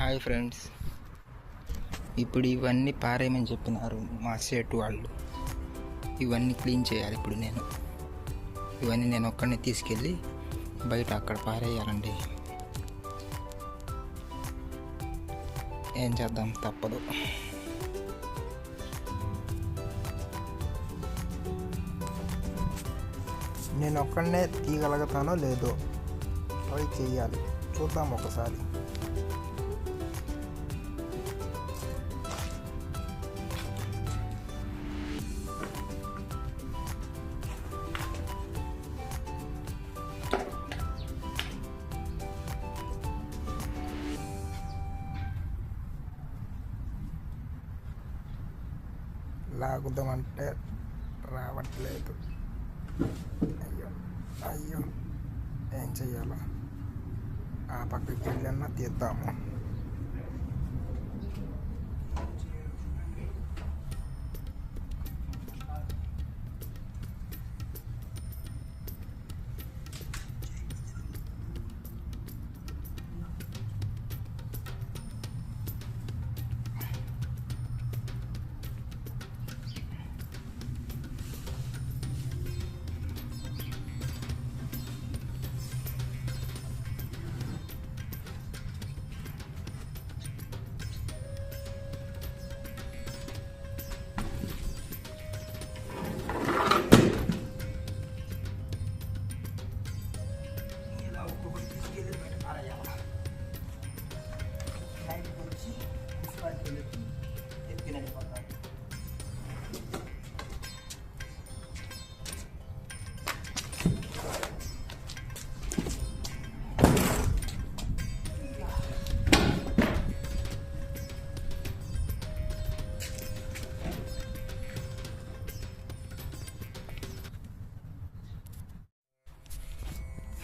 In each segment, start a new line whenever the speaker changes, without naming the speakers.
Hi friends. ఇప్పుడు ఇవన్నీ పారేయమని చెప్పినారు మా సేటు వాళ్ళు. ఇవన్నీ క్లీన్ చేయాలి ఇప్పుడు నేను. ఇవన్నీ నేను ఒక్కడిని తీసుకెళ్ళి బయట అక్కడ పారేయాలండి. ఏం చేద్దాం? తప్పదు. నేను ఒక్కడనే తీయగలుగుతానో లేదో ట్రై చేయాలి చూద్దాం ఒకసారి. లాగుదామంటే రావట్లేదు. అయ్యో అయ్యో ఏం చెయ్యాలో? ఆ పక్కకి వెళ్ళన్నా తీద్దాము.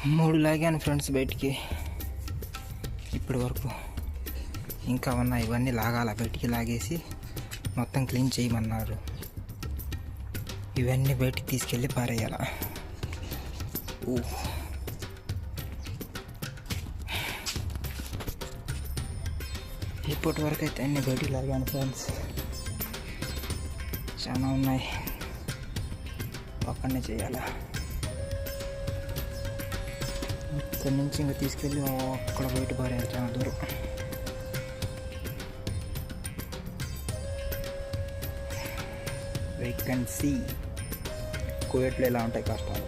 మూడు లాగాను ఫ్రెండ్స్ బయటికి. ఇప్పటి వరకు ఇంకా ఉన్నాయి ఇవన్నీ లాగాల? బయటికి లాగేసి మొత్తం క్లీన్ చేయమన్నారు. ఇవన్నీ బయటికి తీసుకెళ్ళి పారేయాల? ఊ. ఇప్పటి వరకు అయితే అన్ని బయటికి లాగాను ఫ్రెండ్స్. చాలా ఉన్నాయి. పక్కనే చేయాలా? ఇక్కడ నుంచి ఇంకా తీసుకెళ్ళి అక్కడ బయట పారేయాలి చాలా దూరం వెయిట్ అండ్ సీ ఎలా ఉంటాయి కష్టాలు?